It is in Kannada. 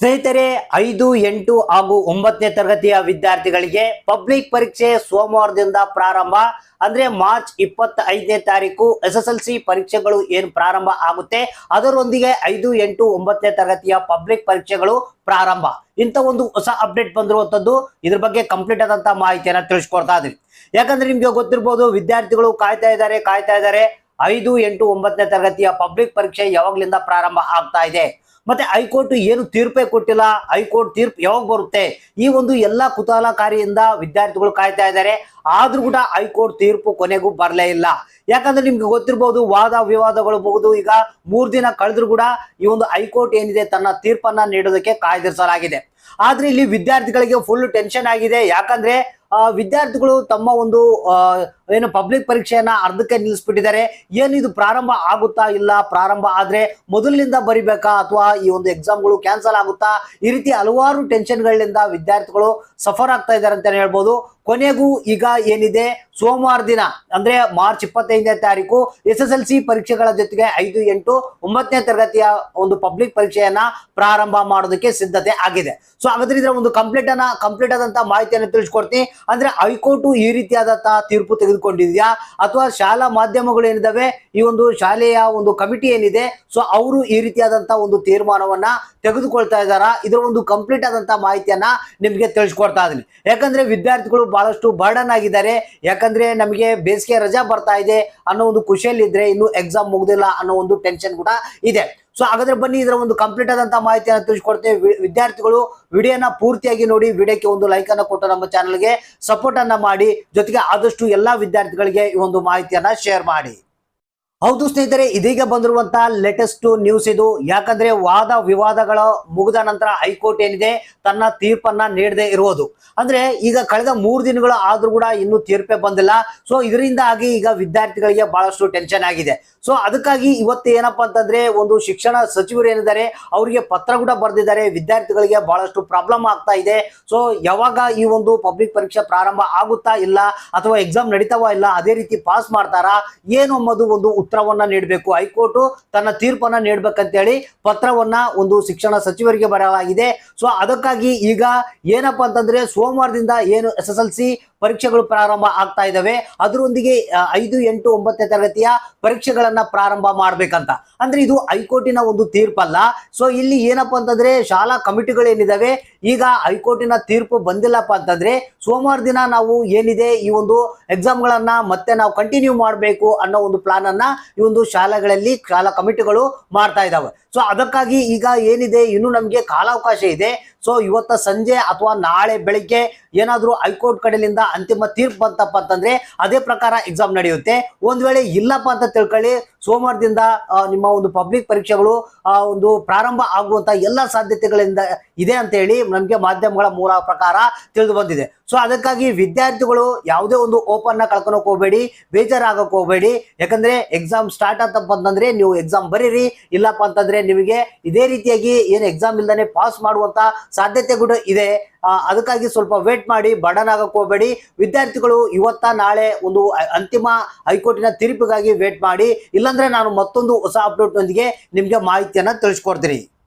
ಸ್ನೇಹಿತರೆ, ಐದು, ಎಂಟು ಹಾಗೂ ಒಂಬತ್ತನೇ ತರಗತಿಯ ವಿದ್ಯಾರ್ಥಿಗಳಿಗೆ ಪಬ್ಲಿಕ್ ಪರೀಕ್ಷೆ ಸೋಮವಾರದಿಂದ ಪ್ರಾರಂಭ. ಅಂದ್ರೆ ಮಾರ್ಚ್ ಇಪ್ಪತ್ತ ಐದನೇ ತಾರೀಕು ಎಸ್ ಎಸ್ ಎಲ್ ಸಿ ಪರೀಕ್ಷೆಗಳು ಏನು ಪ್ರಾರಂಭ ಆಗುತ್ತೆ, ಅದರೊಂದಿಗೆ ಐದು, ಎಂಟು, ಒಂಬತ್ತನೇ ತರಗತಿಯ ಪಬ್ಲಿಕ್ ಪರೀಕ್ಷೆಗಳು ಪ್ರಾರಂಭ. ಇಂಥ ಒಂದು ಹೊಸ ಅಪ್ಡೇಟ್ ಬಂದಿರುವಂತದ್ದು ಇದ್ರ ಬಗ್ಗೆ ಕಂಪ್ಲೀಟ್ ಆದಂತ ಮಾಹಿತಿಯನ್ನ ತಿಳಿಸ್ಕೊಡ್ತಾ ಇದ್ರಿ ಯಾಕಂದ್ರೆ ನಿಮ್ಗೆ ಗೊತ್ತಿರ್ಬೋದು, ವಿದ್ಯಾರ್ಥಿಗಳು ಕಾಯ್ತಾ ಇದ್ದಾರೆ ಕಾಯ್ತಾ ಇದ್ದಾರೆ. ಐದು ಎಂಟು ಒಂಬತ್ತನೇ ತರಗತಿಯ ಪಬ್ಲಿಕ್ ಪರೀಕ್ಷೆ ಯಾವಾಗ್ಲಿಂದ ಪ್ರಾರಂಭ ಆಗ್ತಾ ಇದೆ. ಮತ್ತೆ ಹೈಕೋರ್ಟ್ ಏನು ತೀರ್ಪೇ ಕೊಟ್ಟಿಲ್ಲ. ಹೈಕೋರ್ಟ್ ತೀರ್ಪು ಯಾವಾಗ ಬರುತ್ತೆ? ಈ ಒಂದು ಎಲ್ಲಾ ಕುತೂಹಲಕಾರಿಯಿಂದ ವಿದ್ಯಾರ್ಥಿಗಳು ಕಾಯ್ತಾ ಇದ್ದಾರೆ. ಆದ್ರೂ ಕೂಡ ಹೈಕೋರ್ಟ್ ತೀರ್ಪು ಕೊನೆಗೂ ಬರಲೇ ಇಲ್ಲ. ಯಾಕಂದ್ರೆ ನಿಮ್ಗೆ ಗೊತ್ತಿರಬಹುದು ವಾದ ವಿವಾದಗಳು ಬಹುದು. ಈಗ ಮೂರ್ ದಿನ ಕಳೆದ್ರು ಕೂಡ ಈ ಒಂದು ಹೈಕೋರ್ಟ್ ಏನಿದೆ, ತನ್ನ ತೀರ್ಪನ್ನ ನೀಡೋದಕ್ಕೆ ಕಾಯ್ದಿರಿಸಲಾಗಿದೆ. ಆದ್ರೆ ಇಲ್ಲಿ ವಿದ್ಯಾರ್ಥಿಗಳಿಗೆ ಫುಲ್ ಟೆನ್ಷನ್ ಆಗಿದೆ. ಯಾಕಂದ್ರೆ ವಿದ್ಯಾರ್ಥಿಗಳು ತಮ್ಮ ಒಂದು ಏನು ಪಬ್ಲಿಕ್ ಪರೀಕ್ಷೆಯನ್ನ ಅರ್ಧಕ್ಕೆ ನಿಲ್ಲಿಸ್ಬಿಟ್ಟಿದ್ದಾರೆ. ಏನಿದು ಪ್ರಾರಂಭ ಆಗುತ್ತಾ ಇಲ್ಲ? ಪ್ರಾರಂಭ ಆದ್ರೆ ಮೊದಲಿನಿಂದ ಬರಿಬೇಕಾ? ಅಥವಾ ಈ ಒಂದು ಎಕ್ಸಾಮ್ಗಳು ಕ್ಯಾನ್ಸಲ್ ಆಗುತ್ತಾ? ಈ ರೀತಿ ಹಲವಾರು ಟೆನ್ಷನ್ಗಳಿಂದ ವಿದ್ಯಾರ್ಥಿಗಳು ಸಫರ್ ಆಗ್ತಾ ಇದ್ದಾರೆ ಅಂತಾನೆ ಹೇಳ್ಬೋದು. ಕೊನೆಗೂ ಈಗ ಏನಿದೆ? ಸೋಮವಾರ ದಿನ, ಅಂದ್ರೆ ಮಾರ್ಚ್ ಇಪ್ಪತ್ತೈದನೇ ತಾರೀಕು ಎಸ್ ಎಸ್ ಎಲ್ ಸಿ ಪರೀಕ್ಷೆಗಳ ಜೊತೆಗೆ ಐದು, ಎಂಟು, ಒಂಬತ್ತನೇ ತರಗತಿಯ ಒಂದು ಪಬ್ಲಿಕ್ ಪರೀಕ್ಷೆಯನ್ನ ಪ್ರಾರಂಭ ಮಾಡೋದಕ್ಕೆ ಸಿದ್ಧತೆ ಆಗಿದೆ. ಸೊ ಹಾಗಾದ್ರೆ ಒಂದು ಕಂಪ್ಲೀಟ್ ಅನ್ನ ಕಂಪ್ಲೀಟ್ ಆದಂತಹ ಮಾಹಿತಿಯನ್ನು ತಿಳಿಸ್ಕೊಡ್ತೀನಿ. ಅಂದ್ರೆ ಹೈಕೋರ್ಟ್ ಈ ರೀತಿಯಾದಂತಹ ತೀರ್ಪು ತೆಗೆದುಕೊಂಡಿದ್ಯಾ ಅಥವಾ ಶಾಲಾ ಮಾಧ್ಯಮಗಳು ಏನಿದಾವೆ? ಈ ಒಂದು ಶಾಲೆಯ ಒಂದು ಕಮಿಟಿ ಏನಿದೆ? ಸೊ ಅವರು ಈ ರೀತಿಯಾದಂತಹ ಒಂದು ತೀರ್ಮಾನವನ್ನ ತೆಗೆದುಕೊಳ್ತಾ ಇದ್ದಾರಾ? ಇದರ ಒಂದು ಕಂಪ್ಲೀಟ್ ಆದಂತಹ ಮಾಹಿತಿಯನ್ನ ನಿಮ್ಗೆ ತಿಳಿಸ್ಕೊಡ್ತಾ ಇದೀನಿ ಯಾಕಂದ್ರೆ ವಿದ್ಯಾರ್ಥಿಗಳು ಬಹಳಷ್ಟು ಬರ್ಡನ್ ಆಗಿದ್ದಾರೆ. ಯಾಕಂದ್ರೆ ನಮಗೆ ಬೇಸಿಗೆ ರಜಾ ಬರ್ತಾ ಇದೆ ಅನ್ನೋ ಒಂದು ಖುಷಿಯಲ್ಲಿ ಇದ್ರೆ ಇನ್ನು ಎಕ್ಸಾಮ್ ಮುಗ್ದಿಲ್ಲ ಅನ್ನೋ ಒಂದು ಟೆನ್ಷನ್ ಕೂಡ ಇದೆ. ಸೊ ಹಾಗಾದ್ರೆ ಬನ್ನಿ, ಇದರ ಒಂದು ಕಂಪ್ಲೀಟ್ ಆದಂತ ಮಾಹಿತಿಯನ್ನು ತಿಳಿಸ್ಕೊಡ್ತೇವೆ. ವಿದ್ಯಾರ್ಥಿಗಳು, ವಿಡಿಯೋನ ಪೂರ್ತಿಯಾಗಿ ನೋಡಿ, ವಿಡಿಯೋಕ್ಕೆ ಒಂದು ಲೈಕ್ ಅನ್ನ ಕೊಟ್ಟು ನಮ್ಮ ಚಾನಲ್ಗೆ ಸಪೋರ್ಟ್ ಅನ್ನ ಮಾಡಿ, ಜೊತೆಗೆ ಆದಷ್ಟು ಎಲ್ಲಾ ವಿದ್ಯಾರ್ಥಿಗಳಿಗೆ ಈ ಒಂದು ಮಾಹಿತಿಯನ್ನ ಶೇರ್ ಮಾಡಿ. ಹೌದು ಸ್ನೇಹಿತರೆ, ಇದೀಗ ಬಂದಿರುವಂತಹ ಲೇಟೆಸ್ಟ್ ನ್ಯೂಸ್ ಇದು. ಯಾಕಂದ್ರೆ ವಾದ ವಿವಾದಗಳ ಮುಗಿದ ನಂತರ ಹೈಕೋರ್ಟ್ ಏನಿದೆ, ತನ್ನ ತೀರ್ಪನ್ನ ನೀಡದೆ ಇರುವುದು. ಅಂದ್ರೆ ಈಗ ಕಳೆದ ಮೂರು ದಿನಗಳು ಆದ್ರೂ ಕೂಡ ಇನ್ನೂ ತೀರ್ಪೇ ಬಂದಿಲ್ಲ. ಸೊ ಇದರಿಂದಾಗಿ ಈಗ ವಿದ್ಯಾರ್ಥಿಗಳಿಗೆ ಬಹಳಷ್ಟು ಟೆನ್ಷನ್ ಆಗಿದೆ. ಸೊ ಅದಕ್ಕಾಗಿ ಇವತ್ತು ಏನಪ್ಪಾ ಅಂತಂದ್ರೆ, ಒಂದು ಶಿಕ್ಷಣ ಸಚಿವರು ಏನಿದ್ದಾರೆ, ಅವರಿಗೆ ಪತ್ರ ಕೂಡ ಬರೆದಿದ್ದಾರೆ. ವಿದ್ಯಾರ್ಥಿಗಳಿಗೆ ಬಹಳಷ್ಟು ಪ್ರಾಬ್ಲಮ್ ಆಗ್ತಾ ಇದೆ. ಸೊ ಯಾವಾಗ ಈ ಒಂದು ಪಬ್ಲಿಕ್ ಪರೀಕ್ಷೆ ಪ್ರಾರಂಭ ಆಗುತ್ತಾ ಇಲ್ಲ, ಅಥವಾ ಎಕ್ಸಾಮ್ ನಡೀತಾವ ಇಲ್ಲ, ಅದೇ ರೀತಿ ಪಾಸ್ ಮಾಡ್ತಾರಾ, ಏನು ಅನ್ನೋದು ಒಂದು ಉತ್ತರವನ್ನ ನೀಡಬೇಕು. ಹೈಕೋರ್ಟ್ ತನ್ನ ತೀರ್ಪನ್ನ ನೀಡ್ಬೇಕಂತೇಳಿ ಪತ್ರವನ್ನ ಒಂದು ಶಿಕ್ಷಣ ಸಚಿವರಿಗೆ ಬರಲಾಗಿದೆ. ಸೊ ಅದಕ್ಕಾಗಿ ಈಗ ಏನಪ್ಪಾ ಅಂತಂದ್ರೆ ಸೋಮವಾರದಿಂದ ಏನು ಎಸ್ ಎಸ್ ಎಲ್ ಸಿ ಪರೀಕ್ಷೆಗಳು ಪ್ರಾರಂಭ ಆಗ್ತಾ ಇದ್ದಾವೆ. ಅದರೊಂದಿಗೆ ಐದು, ಎಂಟು, ಒಂಬತ್ತನೇ ತರಗತಿಯ ಪರೀಕ್ಷೆಗಳನ್ನ ಪ್ರಾರಂಭ ಮಾಡ್ಬೇಕಂತ. ಅಂದ್ರೆ ಇದು ಹೈಕೋರ್ಟಿನ ಒಂದು ತೀರ್ಪಲ್ಲ. ಸೊ ಇಲ್ಲಿ ಏನಪ್ಪಾ ಅಂತಂದ್ರೆ, ಶಾಲಾ ಕಮಿಟಿಗಳು ಏನಿದಾವೆ ಈಗ ಹೈಕೋರ್ಟಿನ ತೀರ್ಪು ಬಂದಿಲ್ಲಪ್ಪ ಅಂತಂದ್ರೆ, ಸೋಮವಾರ ದಿನ ನಾವು ಏನಿದೆ, ಈ ಒಂದು ಎಕ್ಸಾಮ್ ಗಳನ್ನ ಮತ್ತೆ ನಾವು ಕಂಟಿನ್ಯೂ ಮಾಡಬೇಕು ಅನ್ನೋ ಒಂದು ಪ್ಲಾನ್ ಅನ್ನ ಈ ಒಂದು ಶಾಲೆಗಳಲ್ಲಿ ಶಾಲಾ ಕಮಿಟಿಗಳು ಮಾಡ್ತಾ ಇದಾವೆ. ಸೊ ಅದಕ್ಕಾಗಿ ಈಗ ಏನಿದೆ, ಇನ್ನು ನಮಗೆ ಕಾಲಾವಕಾಶ ಇದೆ. ಸೊ ಇವತ್ತ ಸಂಜೆ ಅಥವಾ ನಾಳೆ ಬೆಳಿಗ್ಗೆ ಏನಾದ್ರೂ ಹೈಕೋರ್ಟ್ ಕಡೆಯಿಂದ ಅಂತಿಮ ತೀರ್ಪು ಬಂತಪ್ಪ ಅಂತಂದ್ರೆ, ಅದೇ ಪ್ರಕಾರ ಎಕ್ಸಾಮ್ ನಡೆಯುತ್ತೆ. ಒಂದ್ ವೇಳೆ ಇಲ್ಲಪ್ಪ ಅಂತ ತಿಳ್ಕೊಳ್ಳಿ ಸೋಮವಾರದಿಂದ ನಿಮ್ಮ ಒಂದು ಪಬ್ಲಿಕ್ ಪರೀಕ್ಷೆಗಳು ಆ, ಒಂದು ಪ್ರಾರಂಭ ಆಗುವಂತ ಎಲ್ಲ ಸಾಧ್ಯತೆಗಳಿಂದ ಇದೆ ಅಂತ ಹೇಳಿ ನಮಗೆ ಮಾಧ್ಯಮಗಳ ಮೂಲ ಪ್ರಕಾರ ತಿಳಿದು ಬಂದಿದೆ. ಸೊ ಅದಕ್ಕಾಗಿ ವಿದ್ಯಾರ್ಥಿಗಳು ಯಾವುದೇ ಒಂದು ಓಪನ್ನ ಕಳ್ಕೊಳಕ್ ಹೋಗಬೇಡಿ ಬೇಜಾರಾಗಕ್ ಹೋಗಬೇಡಿ. ಯಾಕಂದ್ರೆ ಎಕ್ಸಾಮ್ ಸ್ಟಾರ್ಟ್ ಆತಪ್ಪ ಅಂತಂದ್ರೆ ನೀವು ಎಕ್ಸಾಮ್ ಬರೀರಿ ಇಲ್ಲಪ್ಪ ಅಂತಂದ್ರೆ ನಿಮಗೆ ಇದೇ ರೀತಿಯಾಗಿ ಏನು ಎಕ್ಸಾಮ್ ಇಲ್ದಾನೆ ಪಾಸ್ ಮಾಡುವಂತ ಸಾಧ್ಯತೆ ಕೂಡ ಇದೆ. ಅದಕ್ಕಾಗಿ ಸ್ವಲ್ಪ ವೇಟ್ ಮಾಡಿ, ಬಡನಾಗಕ್ಕೆ ಹೋಗಬೇಡಿ. ವಿದ್ಯಾರ್ಥಿಗಳು ಇವತ್ತ, ನಾಳೆ ಒಂದು ಅಂತಿಮ ಹೈಕೋರ್ಟಿನ ತೀರ್ಪಿಗಾಗಿ ವೇಟ್ ಮಾಡಿ. ಇಲ್ಲಾಂದ್ರೆ ನಾನು ಮತ್ತೊಂದು ಹೊಸ ಅಪ್ಡೇಟ್ನೊಂದಿಗೆ ನಿಮಗೆ ಮಾಹಿತಿಯನ್ನ ತಿಳಿಸ್ಕೊಡ್ತೀನಿ.